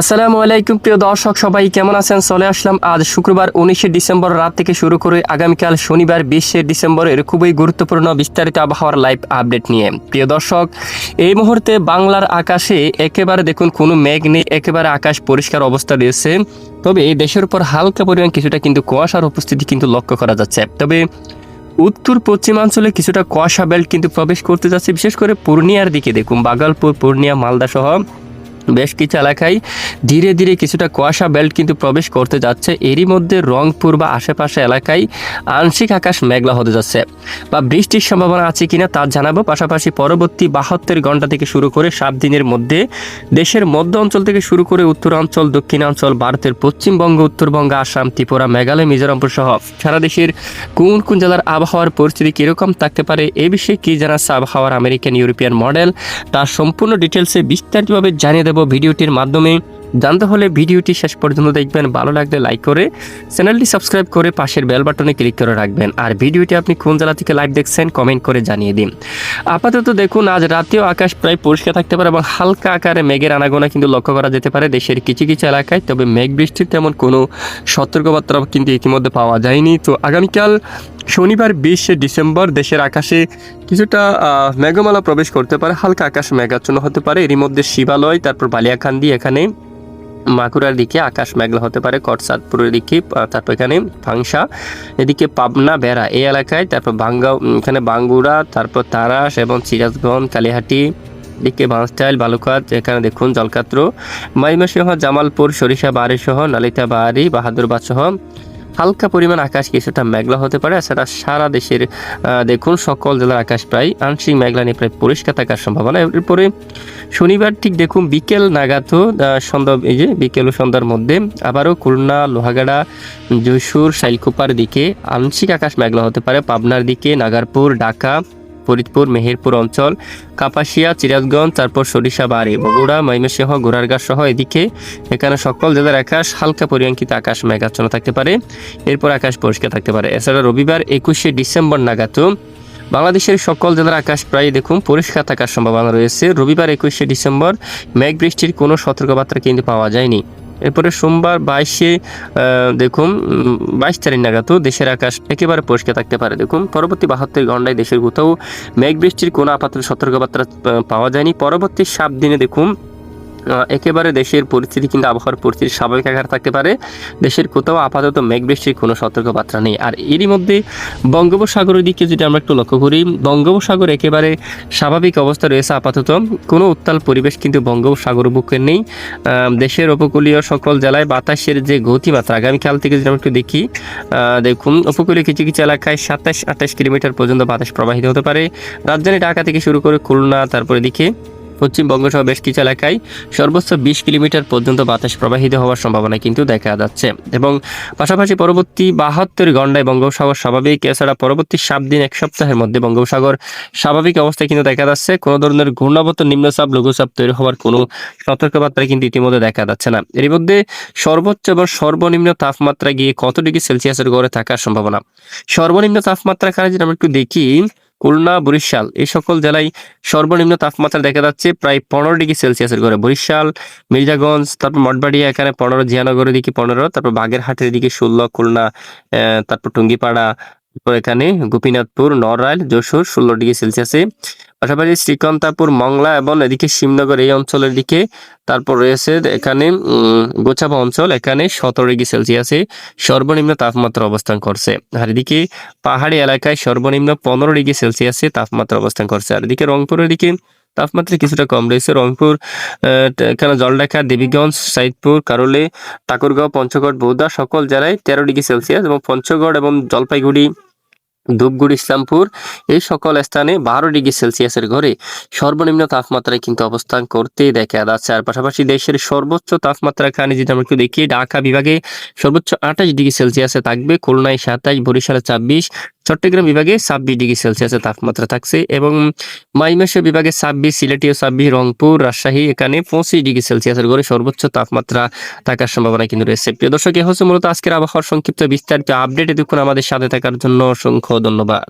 আসসালামু আলাইকুম, প্রিয় দর্শক, সবাই কেমন আছেন? চলে আসলাম আজ শুক্রবার উনিশে ডিসেম্বর রাত থেকে শুরু করে আগামীকাল শনিবার, বিশে ডিসেম্বরের খুবই গুরুত্বপূর্ণ বিস্তারিত আবহাওয়ার লাইভ আপডেট নিয়ে। প্রিয় দর্শক, এই মুহূর্তে বাংলার আকাশে একেবারে দেখুন, কোনো মেঘ নেই, একেবারে আকাশ পরিষ্কার অবস্থা রয়েছে। তবে এই দেশের উপর হালকা পরিমাণ কিছুটা কিন্তু কুয়াশার উপস্থিতি কিন্তু লক্ষ্য করা যাচ্ছে। তবে উত্তর পশ্চিমাঞ্চলে কিছুটা কুয়াশা বেল্ট কিন্তু প্রবেশ করতে যাচ্ছে, বিশেষ করে পূর্ণিয়ার দিকে। দেখুন, বাগালপুর, পূর্ণিয়া, মালদা সহ বেশ কিছু এলাকায় ধীরে ধীরে কিছুটা কুয়াশা বেল্ট কিন্তু প্রবেশ করতে যাচ্ছে। এরই মধ্যে রংপুর বা আশেপাশে এলাকায় আংশিক আকাশ মেঘলা হতে যাচ্ছে। বা বৃষ্টির সম্ভাবনা আছে কিনা তা জানাব। পাশাপাশি পরবর্তী বাহাত্তর ঘণ্টা থেকে শুরু করে সাত দিনের মধ্যে দেশের মধ্য অঞ্চল থেকে শুরু করে উত্তরাঞ্চল, দক্ষিণাঞ্চল, ভারতের পশ্চিমবঙ্গ, উত্তরবঙ্গ, আসাম, ত্রিপুরা, মেঘালয়, মিজোরামপুর সহ সারা দেশের কোন কোন জেলার আবহাওয়ার পরিস্থিতি কীরকম থাকতে পারে এ বিষয়ে কী জানাচ্ছে আবহাওয়ার আমেরিকান ইউরোপিয়ান মডেল তার সম্পূর্ণ ডিটেলসে বিস্তারিতভাবে জানিয়ে দেব। ভিডিওটির মাধ্যমে। জানতে হলে ভিডিওটি শেষ পর্যন্ত দেখবেন, ভালো লাগলে লাইক করে চ্যানেলটি সাবস্ক্রাইব করে পাশের বেল বাটনে ক্লিক করে রাখবেন। আর ভিডিওটি আপনি কোন জেলা থেকে লাইভ দেখছেন কমেন্ট করে জানিয়ে দিন। আপাতত দেখুন, আজ রাতেও আকাশ প্রায় পরিষ্কার থাকতে পারে এবং হালকা আকারে মেঘের আনাগোনা কিন্তু লক্ষ্য করা যেতে পারে। দেশের কিছু কিছু এলাকায় তবে মেঘ বৃষ্টির তেমন কোনো সতর্কবার্তা কিন্তু ইতিমধ্যে পাওয়া যায়নি। তো আগামীকাল শনিবার বিশে ডিসেম্বর দেশের আকাশে কিছুটা মেঘমালা প্রবেশ করতে পারে হালকা আকাশ মেঘাচ্ছন্ন হতে পারে। এরই মধ্যে শিবালয় তারপর বালিয়াকান্দি এখানে মাকুরার দিকে আকাশ মেঘলা হতে পারে কটসাদপুরের দিকে তারপর এখানে ফাংসা এদিকে পাবনা বেড়া এই এলাকায় তারপর বাঙ্গাও উম, এখানে বাঙ্গুড়া তারপর তারাস এবং সিরাজগঞ্জ কালীহাটি দিকে বাঁশটাইল বালুকাত এখানে দেখুন জলকাত্র মাইমাসিংহ জামালপুর সরিষা বাড়ি সহ নালিতা বাড়ি বাহাদুরবাদ সহ হালকা পরিমাণ আকাশ কিছুটা মেঘলা হতে পারে। এছাড়া সারা দেশের দেখুন, সকল জেলার আকাশ প্রায় আংশিক মেঘলা নিয়ে প্রায় পরিষ্কার থাকার সম্ভাবনা। এরপরে শনিবার ঠিক দেখুন, বিকেল নাগাত সন্ধ্যা, এই যে বিকেল ও সন্ধ্যার মধ্যে আবারও খুলনা, লোহাগাড়া, যশোর, শাইলকুপার দিকে আংশিক আকাশ মেঘলা হতে পারে। পাবনার দিকে, নাগারপুর, ঢাকা ফরিদপুর, মেহেরপুর অঞ্চল, কাপাসিয়া চিরাজগঞ্জ তারপর সরিষা সরিষাবাড়ি, বগুড়া, ময়মনসিংহ গোড়ারগাঁ সহ এদিকে। এখানে সকল জেলার আকাশ হালকা পরিমাণিত আকাশ মেঘাচ্ছন্ন থাকতে পারে। এরপর আকাশ পরিষ্কার থাকতে পারে। এছাড়া রবিবার একুশে ডিসেম্বর নাগাদও বাংলাদেশের সকল জেলার আকাশ প্রায় দেখুন পরিষ্কার থাকার সম্ভাবনা রয়েছে। রবিবার একুশে ডিসেম্বর মেঘ বৃষ্টির কোনো সতর্কবার্তা কিন্তু পাওয়া যায়নি। এরপরে সোমবার বাইশে দেখুন বাইশ তারিখ নাগাদ দেশের আকাশ একেবারে পরিষ্কার থাকতে পারে। দেখুন, পরবর্তী বাহাত্তর ঘন্টায় দেশের কোথাও মেঘ বৃষ্টির কোনো আপাতত সতর্কবার্তা পাওয়া যায়নি। পরবর্তী সাত দিনে দেখুন একেবারে দেশের পরিস্থিতি কিন্তু আবহাওয়ার পরিস্থিতি স্বাভাবিক আকার থাকতে পারে। দেশের কোথাও আপাতত মেঘ বৃষ্টির কোনো সতর্কবার্তা নেই। আর এরই মধ্যে বঙ্গোপসাগরের দিকে যদি আমরা একটু লক্ষ্য করি, বঙ্গোপসাগর একেবারে স্বাভাবিক অবস্থা রয়েছে আপাতত। কোনো উত্তাল পরিবেশ কিন্তু বঙ্গোপসাগর বুকে নেই। দেশের উপকূলীয় সকল জেলায় বাতাসের যে গতিমাত্রা, আগামীকাল থেকে যদি আমরা একটু দেখি দেখুন উপকূলীয় কিছু কিছু এলাকায় সাতাশ আঠাশ কিলোমিটার পর্যন্ত বাতাস প্রবাহিত হতে পারে। রাজধানী ঢাকা থেকে শুরু করে খুলনা, তারপরে দিকে পশ্চিমবঙ্গ সহ বেশ কিছু এলাকায় সর্বোচ্চ বিশ কিলোমিটার পর্যন্ত বাতাস প্রবাহিত হওয়ার সম্ভাবনা কিন্তু দেখা যাচ্ছে। এবং পাশাপাশি পরবর্তী বাহাত্তর ঘন্টায় বঙ্গোপসাগর স্বাভাবিক, এছাড়া পরবর্তী সাত দিন এক সপ্তাহের মধ্যে বঙ্গোপসাগর স্বাভাবিক অবস্থায় কিন্তু দেখা যাচ্ছে। কোনো ধরনের ঘূর্ণাবর্ত, নিম্নচাপ, লঘুচাপ তৈরি হওয়ার কোনো সতর্কবার্তা কিন্তু ইতিমধ্যে দেখা যাচ্ছে না। এর মধ্যে সর্বোচ্চ এবং সর্বনিম্ন তাপমাত্রা গিয়ে কত ডিগ্রি সেলসিয়াসের গড়ে থাকার সম্ভাবনা? সর্বনিম্ন তাপমাত্রা কারণে যদি আমরা একটু দেখি খুলনা, বরিশাল এই সকল জেলায় সর্বনিম্ন তাপমাত্রা দেখা যাচ্ছে প্রায় পনেরো ডিগ্রি সেলসিয়াসের ঘরে। বরিশাল, মির্জাগঞ্জ, তারপর মঠবাড়িয়া, এখানে পনেরো, জিয়ানগরের দিকে পনেরো, তারপর বাগেরহাটের দিকে ষোলো, খুলনা তারপর টুঙ্গিপাড়া এখানে গোপীনাথপুর, নড়াইল, যশোর ষোলো ডিগ্রি সেলসিয়াসে পাশাপাশি শ্রীকান্তাপুর, মংলা এবং এদিকে শিবনগর এই অঞ্চলের দিকে তারপর রয়েছে এখানে গোচাবা অঞ্চল। এখানে সতেরো ডিগ্রি সেলসিয়াসে সর্বনিম্ন তাপমাত্রা অবস্থান করছে। আর এদিকে পাহাড়ি এলাকায় সর্বনিম্ন পনেরো ডিগ্রি সেলসিয়াসে তাপমাত্রা অবস্থান করছে। আর এদিকে রংপুরের দিকে তাপমাত্রা কিছুটা কম রয়েছে। রংপুর এখানে জলঢাকা, দেবীগঞ্জ, সাইদপুর, কারলে, ঠাকুরগাঁও, পঞ্চগড়, বৌদ্ধা সকল জেলায় তেরো ডিগ্রি সেলসিয়াস এবং পঞ্চগড় এবং জলপাইগুড়ি ধূপগুড়ি, ইসলামপুর, এই সকল স্থানে বারো ডিগ্রি সেলসিয়াসের ঘরে সর্বনিম্ন তাপমাত্রায় কিন্তু অবস্থান করতে দেখা যাচ্ছে। আর পাশাপাশি দেশের সর্বোচ্চ তাপমাত্রা খানি যদি আমরা একটু দেখি ঢাকা বিভাগে সর্বোচ্চ আঠাশ ডিগ্রি সেলসিয়াসে থাকবে। খুলনায় সাতাশ, বরিশালে ছাব্বিশ চট্টগ্রাম বিভাগে ছাব্বিশ ডিগ্রি সেলসিয়াসের তাপমাত্রা থাকছে এবং মাইমেশ্বর বিভাগে ছাব্বিশ, সিলেটি ও ছাব্বিশ, রংপুর, রাজশাহী এখানে পঁচিশ ডিগ্রি সেলসিয়াসের গড়ে সর্বোচ্চ তাপমাত্রা থাকার সম্ভাবনা কিন্তু রয়েছে। প্রিয় দর্শক, এ হচ্ছে মূলত আজকের আবহাওয়ার সংক্ষিপ্ত বিস্তারিত আপডেট। এতক্ষণ আমাদের সাথে থাকার জন্য অসংখ্য ধন্যবাদ।